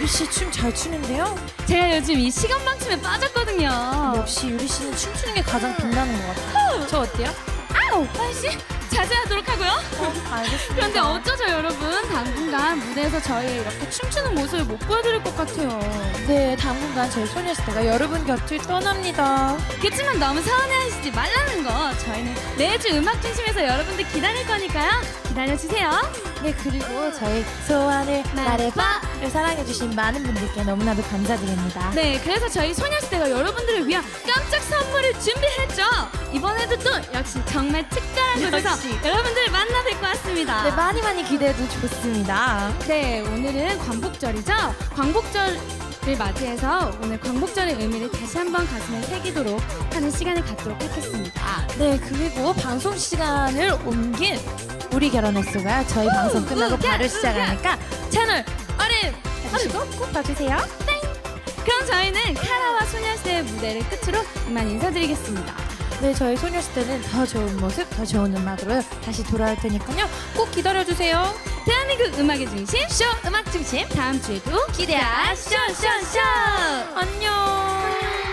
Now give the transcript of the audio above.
유리 씨 춤 잘 추는데요? 제가 요즘 이 시간 방침에 빠졌거든요. 역시 유리 씨는 춤추는 게 가장 빛나는 것 같아요. 저 어때요? 아우, 아이씨, 자제하도록 하고요. 어, 알겠습니다. 그런데 어쩌죠, 여러분? 당분간 무대에서 저희 이렇게 춤추는 모습을 못 보여드릴 것 같아요. 네, 당분간 저희 소녀시 대가 여러분 곁을 떠납니다. 그렇지만 너무 서운해하시지 말라는 거. 저희는 매주 음악 중심에서 여러분들 기다릴 거니까요. 기다려주세요. 네, 그리고 저희 소원을 말해봐를 사랑해주신 많은 분들께 너무나도 감사드립니다. 네, 그래서 저희 소녀시대가 여러분들을 위한 깜짝 선물을 준비했죠. 이번에도 또 역시 정말 특별한 곳에서 역시. 여러분들을 만나 뵐 것 같습니다. 네, 많이 많이 기대해도 좋습니다. 네, 오늘은 광복절이죠. 광복절 을 맞이해서 오늘 광복절의 의미를 다시 한번 가슴에 새기도록 하는 시간을 갖도록 하겠습니다. 네, 그리고 방송 시간을 옮긴 우리 결혼했어가 저희 방송 끝나고 우, 바로 야, 시작하니까 채널 어린 해주시고 꼭 봐주세요. 그럼 저희는 카라와 소녀시대의 무대를 끝으로 이만 인사드리겠습니다. 네, 저희 소녀시대는 더 좋은 모습, 더 좋은 음악으로 다시 돌아올 테니까요. 꼭 기다려주세요. 대한민국 음악의 중심 쇼 음악 중심 다음 주에도 기대하 쇼 쇼 쇼 안녕.